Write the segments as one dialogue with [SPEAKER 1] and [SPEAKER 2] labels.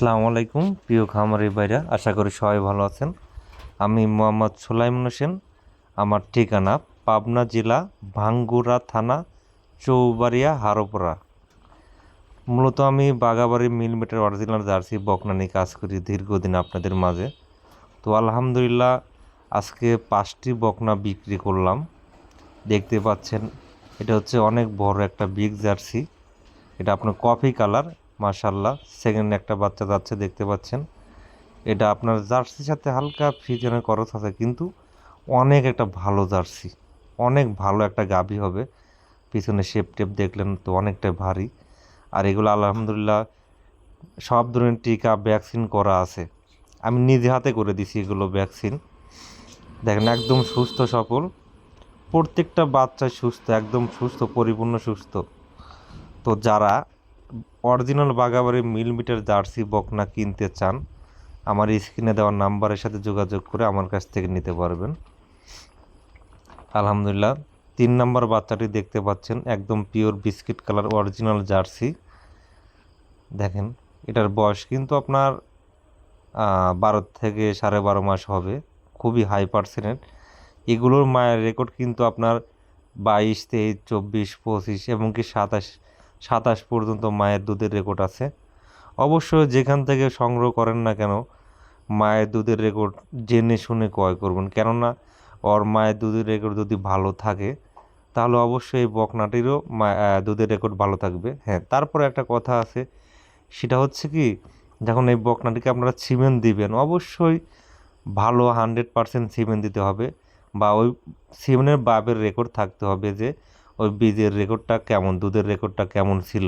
[SPEAKER 1] আসসালামু আলাইকুম, প্রিয় খামারি ভাইরা, আশা করি সবাই ভালো আছেন। আমি মোহাম্মদ সোলাইমন হোসেন, আমার ঠিকানা পাবনা জেলা ভাঙ্গুরা থানা, চৌবাড়িয়া, হারোপড়া। মূলত আমি বাগাবাড়ি মিলিমিটার অরিজিনাল জার্সি বকনা নিয়ে কাজ করি দীর্ঘদিন আপনাদের মাঝে। তো আলহামদুলিল্লাহ, আজকে পাঁচটি বকনা বিক্রি করলাম। দেখতে পাচ্ছেন, এটা হচ্ছে অনেক বড় একটা বিগ জার্সি। এটা আপনার কফি কালার মাশাল্লাহ সেকেন্ড একটা বাচ্চা যাচ্ছে, দেখতে পাচ্ছেন। এটা আপনার জার্সির সাথে হালকা ফিজনের খরচ আছে, কিন্তু অনেক একটা ভালো জার্সি। অনেক ভালো একটা গাভী হবে। পিছনে শেপ টেপ দেখলেন তো অনেকটা ভারী। আর এগুলো আলহামদুলিল্লাহ সব ধরনের টিকা ভ্যাকসিন করা আছে। আমি নিজে হাতে করে দিছি এগুলো ভ্যাকসিন দেখেন, একদম সুস্থ সফল প্রত্যেকটা বাচ্চা সুস্থ, একদম সুস্থ, পরিপূর্ণ সুস্থ। তো যারা অরিজিনাল বাগাবাড়ি মিলমিটার জার্সি বকনা কিনতে চান, আমার স্ক্রিনে দেওয়া নাম্বারের সাথে যোগাযোগ করে আমার কাছ থেকে নিতে পারবেন। আলহামদুলিল্লাহ, তিন নম্বর বাচ্চাটি দেখতে পাচ্ছেন, একদম pure biscuit colour original jersey. দেখেন, এটার বয়স কিন্তু আপনার বারো থেকে সাড়ে বারো মাস হবে, খুবই হাই পার্সেন্টের এগুলোর মায়ের রেকর্ড কিন্তু আপনার বাইশ, তেইশ, চব্বিশ, পঁচিশ, এমনকি সাতাশ সাতাশ পর্যন্ত মায়ের দুধের রেকর্ড আছে। অবশ্য যেখান থেকে সংগ্রহ করেন না কেন, মায়ের দুধের রেকর্ড জেনে শুনে ক্রয় করবেন। কেননা, ওর মায়ের দুধের রেকর্ড যদি ভালো থাকে, তাহলে অবশ্যই এই বকনাটিরও দুধের রেকর্ড ভালো থাকবে। হ্যাঁ তারপরে একটা কথা আছে, সেটা হচ্ছে কি, যখন এই বকনাটিকে আপনারা সিমেন্ট দিবেন, অবশ্যই ভালো হান্ড্রেড পারসেন্ট সিমেন্ট দিতে হবে বা ওই সিমেন্টের বাবের রেকর্ড থাকতে হবে যে ওই বীজের রেকর্ডটা কেমন, দুধের রেকর্ডটা কেমন ছিল?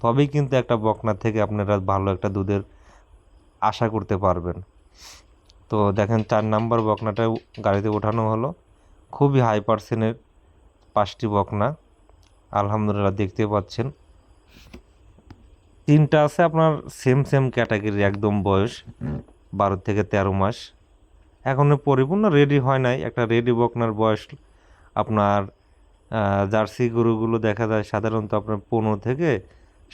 [SPEAKER 1] তবেই কিন্তু একটা বকনা থেকে আপনারা ভালো একটা দুধের আশা করতে পারবেন। তো দেখেন, চার নাম্বার বকনাটা গাড়িতে ওঠানো হলো। খুবই হাই পার্সেন্টের পাঁচটি বকনা। আলহামদুলিল্লাহ, দেখতে পাচ্ছেন। তিনটা আছে আপনার সেম সেম ক্যাটাগরি একদম বয়স, বারো থেকে তেরো মাস। এখনও পরিপূর্ণ রেডি হয় নাই। একটা রেডি বকনার বয়স আপনার জার্সি গরুগুলো দেখা যায় সাধারণত আপনার পনেরো থেকে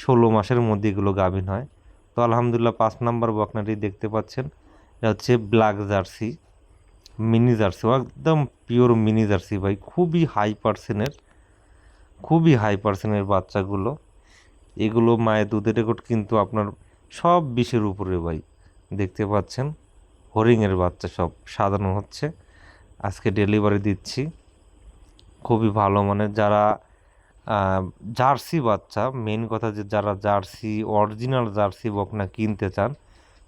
[SPEAKER 1] ষোলো মাসের মধ্যে এগুলো গাভিন হয়। তো আলহামদুলিল্লাহ পাঁচ নাম্বার বকনাটি দেখতে পাচ্ছেন, এটা হচ্ছে ব্ল্যাক জার্সি, মিনি জার্সি একদম পিওর মিনি জার্সি ভাই, খুবই হাই পার্সেনের, খুবই হাই পার্সেনের বাচ্চাগুলো। এগুলো মায়ের দুধের রেকর্ড কিন্তু আপনার সব বিষের উপরে ভাই, দেখতে পাচ্ছেন হরিংয়ের বাচ্চা সব সাজানো হচ্ছে। আজকে ডেলিভারি দিচ্ছি। খুবই ভালো। মানে যারা জার্সি বাচ্চা মেন কথা যে যারা জার্সি অরিজিনাল জার্সি বকনা কিনতে চান,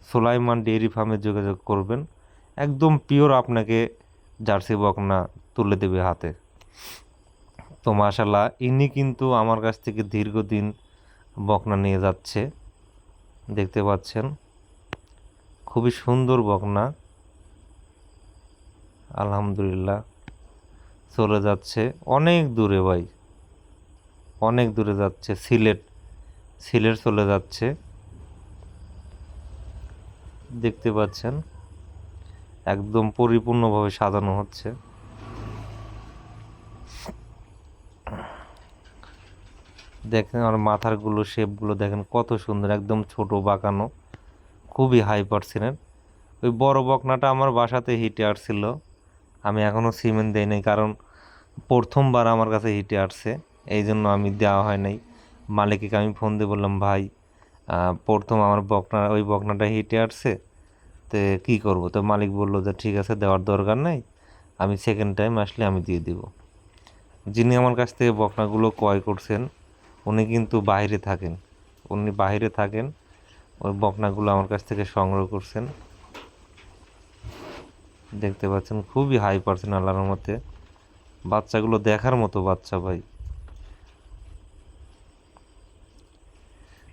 [SPEAKER 1] সোলাইমান ডেয়ারি ফার্মে যোগাযোগ করবেন। একদম পিওর আপনাকে জার্সি বকনা তুলে দেবে হাতে। তো মাশাল্লাহ ইনি কিন্তু আমার কাছ থেকে দীর্ঘদিন বকনা নিয়ে যাচ্ছে। দেখতে পাচ্ছেন, খুবই সুন্দর বকনা আলহামদুলিল্লাহ। চলে যাচ্ছে। অনেক দূরে ভাই। অনেক দূরে যাচ্ছে। সিলেট সিলেট চলে যাচ্ছে। দেখতে পাচ্ছেন, একদম পরিপূর্ণভাবে সাজানো হচ্ছে। দেখেন আর মাথারগুলো শেপগুলো দেখেন কত সুন্দর, একদম ছোট বাঁকানো। খুবই হাই পার্সেন্টের ওই বড় বকনাটা আমার বাসাতে হিটে আসছিল আমি এখনও সিমেন্ট দেই নাই, কারণ প্রথমবার আমার কাছে হিটে আসছে, এই জন্য আমি দেওয়া হয় নাই। মালিককে আমি ফোন দিয়ে বললাম, ভাই প্রথম আমার বকনা, ওই বকনাটা হিটে আসছে, তো কী করব? তো মালিক বলল যে, ঠিক আছে, দেওয়ার দরকার নাই, আমি সেকেন্ড টাইম আসলে আমি দিয়ে দিব। যিনি আমার কাছ থেকে বকনাগুলো ক্রয় করছেন, উনি কিন্তু বাইরে থাকেন, উনি বাইরে থাকেন, ওই বকনাগুলো আমার কাছ থেকে সংগ্রহ করছেন। দেখতে পাচ্ছেন, খুবই হাই পার্সেন্ট আল্লাহর মতে। বাচ্চাগুলো দেখার মতো বাচ্চা ভাই।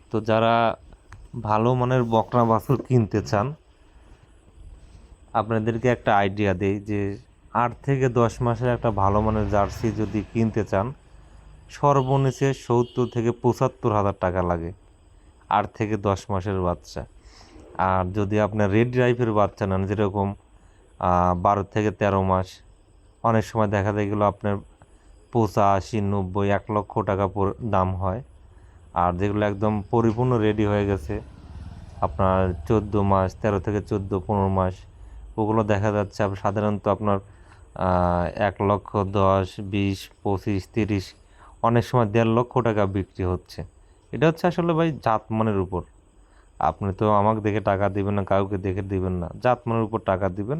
[SPEAKER 1] তো যারা ভালো মানের বকনা বাছুর কিনতে চান, আপনাদেরকে একটা আইডিয়া দেই যে আট থেকে দশ মাসের একটা ভালো মানের জার্সি যদি কিনতে চান, সর্বনিচে সত্তর থেকে পঁচাত্তর হাজার টাকা লাগে আট থেকে দশ মাসের বাচ্চা। আর যদি আপনার রেড ড্রাইভের বাচ্চা নেন, যেরকম বারো থেকে তেরো মাস। অনেক সময় দেখা যায় এগুলো আপনার পঁচাশি নব্বই, এক লক্ষ টাকা দাম হয়। আর যেগুলো একদম পরিপূর্ণ রেডি হয়ে গেছে, আপনার চোদ্দ মাস, তেরো থেকে চোদ্দ, পনেরো মাস, ওগুলো দেখা যাচ্ছে সাধারণত আপনার এক লক্ষ দশ, বিশ, পঁচিশ, তিরিশ, অনেক সময় দেড় লক্ষ টাকা বিক্রি হচ্ছে। এটা হচ্ছে আসলে ভাই জাতমানের উপর। আপনি তো আমাকে দেখে টাকা দিবেন না, কাউকে দেখে দিবেন না। জাতমানের উপর টাকা দিবেন